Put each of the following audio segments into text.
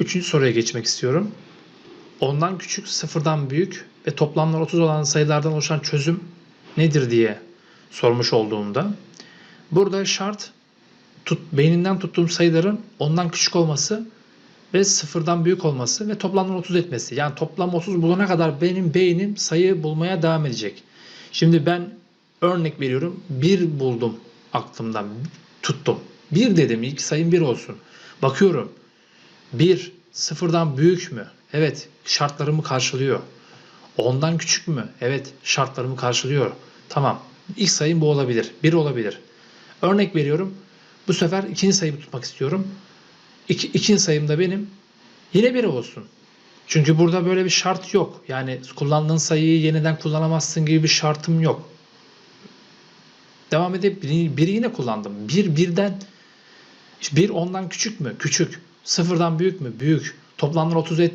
Üçüncü soruya geçmek istiyorum. Ondan küçük, sıfırdan büyük ve toplamlar 30 olan sayılardan oluşan çözüm nedir diye sormuş olduğumda burada şart tut, beyninden tuttuğum sayıların ondan küçük olması ve sıfırdan büyük olması ve toplamdan 30 etmesi. Yani toplam 30 bulana kadar benim beynim sayı bulmaya devam edecek. Şimdi ben örnek veriyorum. 1 buldum aklımdan. Tuttum. 1 dedim. İlk sayım 1 olsun. Bakıyorum. 1 sıfırdan büyük mü? Evet. Şartlarımı karşılıyor. Ondan küçük mü? Evet. Şartlarımı karşılıyor. Tamam. İlk sayım bu olabilir. 1 olabilir. Örnek veriyorum. Bu sefer ikinci sayımı tutmak istiyorum. İki, ikinci sayımda benim yine 1 olsun. Çünkü burada böyle bir şart yok. Yani kullandığın sayıyı yeniden kullanamazsın gibi bir şartım yok. Devam edip biri, biri yine kullandım. Bir birden bir ondan küçük mü? Küçük. Sıfırdan büyük mü? Büyük. Toplamlar 30 et,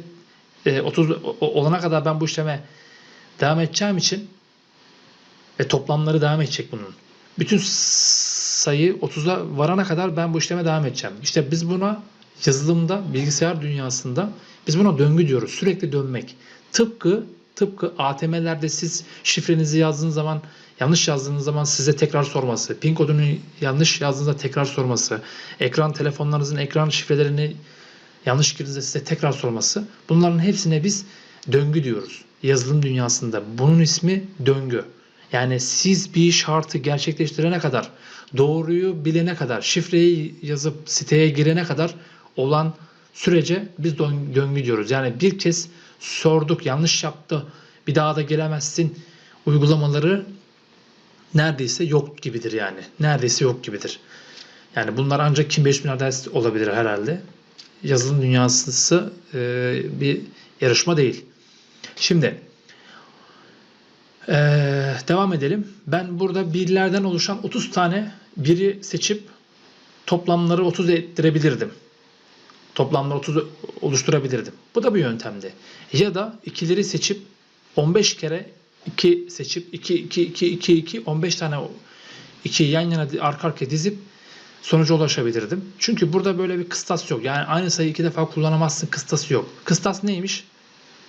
e, 30 o- olana kadar ben bu işleme devam edeceğim için ve toplamları devam edecek bunun. Bütün sayı 30'a varana kadar ben bu işleme devam edeceğim. İşte biz buna yazılımda, bilgisayar dünyasında biz buna döngü diyoruz. Sürekli dönmek. Tıpkı tıpkı ATM'lerde siz şifrenizi yazdığınız zaman yanlış yazdığınız zaman size tekrar sorması, pin kodunu yanlış yazdığınızda tekrar sorması, ekran telefonlarınızın ekran şifrelerini yanlış girdiğinizde size tekrar sorması. Bunların hepsine biz döngü diyoruz. Yazılım dünyasında bunun ismi döngü. Yani siz bir şartı gerçekleştirene kadar, doğruyu bilene kadar, şifreyi yazıp siteye girene kadar olan sürece biz dön- döngü diyoruz. Yani bir kez sorduk, yanlış yaptı, bir daha da gelemezsin uygulamaları neredeyse yok gibidir yani. Neredeyse yok gibidir. Yani bunlar ancak kim 5 milyar ders olabilir herhalde. Yazılım dünyası e, bir yarışma değil. Şimdi e, devam edelim. Ben burada birlerden oluşan 30 tane biri seçip toplamları 30 ettirebilirdim. Toplamları 30 oluşturabilirdim. Bu da bir yöntemdi. Ya da ikileri seçip 15 kere 2 seçip 2 2 2 2 2 15 tane 2 yan yana arka arkaya dizip sonuca ulaşabilirdim. Çünkü burada böyle bir kıstas yok. Yani aynı sayıyı iki defa kullanamazsın kıstası yok. Kıstas neymiş?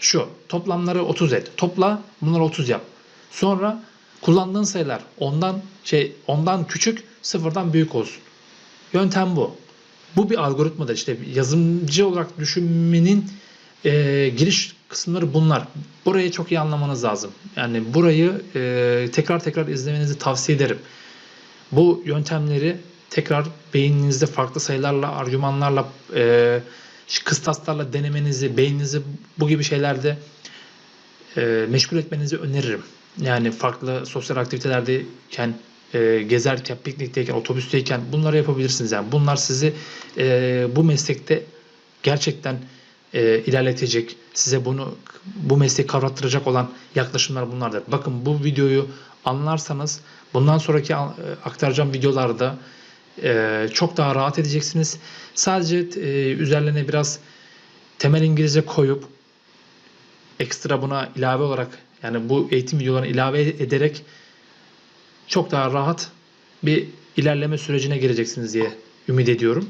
Şu. Toplamları 30 et. Topla bunları 30 yap. Sonra kullandığın sayılar ondan şey ondan küçük sıfırdan büyük olsun. Yöntem bu. Bu bir algoritmadır. İşte yazılımcı olarak düşünmenin e, giriş kısımları bunlar. Burayı çok iyi anlamanız lazım. Yani burayı e, tekrar tekrar izlemenizi tavsiye ederim. Bu yöntemleri tekrar beyninizde farklı sayılarla, argümanlarla, e, kıstaslarla denemenizi, beyninizi bu gibi şeylerde e, meşgul etmenizi öneririm. Yani farklı sosyal aktivitelerdeyken, e, gezerken, piknikteyken, otobüsteyken bunları yapabilirsiniz. Yani bunlar sizi e, bu meslekte gerçekten e, ilerletecek, size bunu bu mesleği kavrattıracak olan yaklaşımlar bunlardır. Bakın bu videoyu anlarsanız bundan sonraki aktaracağım videolarda e, çok daha rahat edeceksiniz. Sadece e, üzerlerine biraz temel İngilizce koyup ekstra buna ilave olarak yani bu eğitim videolarını ilave ederek çok daha rahat bir ilerleme sürecine gireceksiniz diye ümit ediyorum.